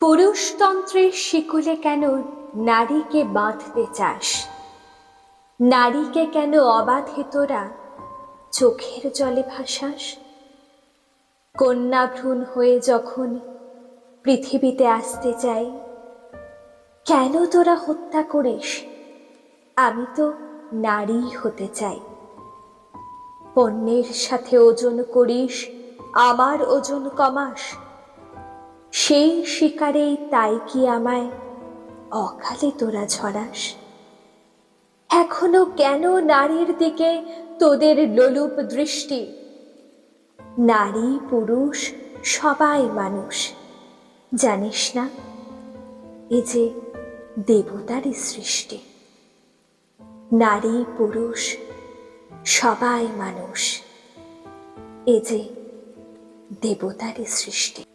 পুরুষতন্ত্রের শিকলে কেন নারীকে বাঁধতে চাস? নারীকে কেন অবাধে তোরা চোখের জলে ভাসাস? কন্যা ভ্রূণ হয়ে যখন পৃথিবীতে আসতে চাই, কেন তোরা হত্যা করিস? আমি তো নারী হতে চাই। পণ্যের সাথে ওজন করিস, আমার ওজন কমাস সেই শিকারেই তাই কি আমায় অকালে তোরা ঝরাস এখনও কেন নারীর দিকে তোদের লোলুপ দৃষ্টি? নারী, পুরুষ, সবাই মানুষ, জানিস না? এ যে দেবতারই সৃষ্টি। নারী, পুরুষ, সবাই মানুষ, এ যে দেবতারই সৃষ্টি।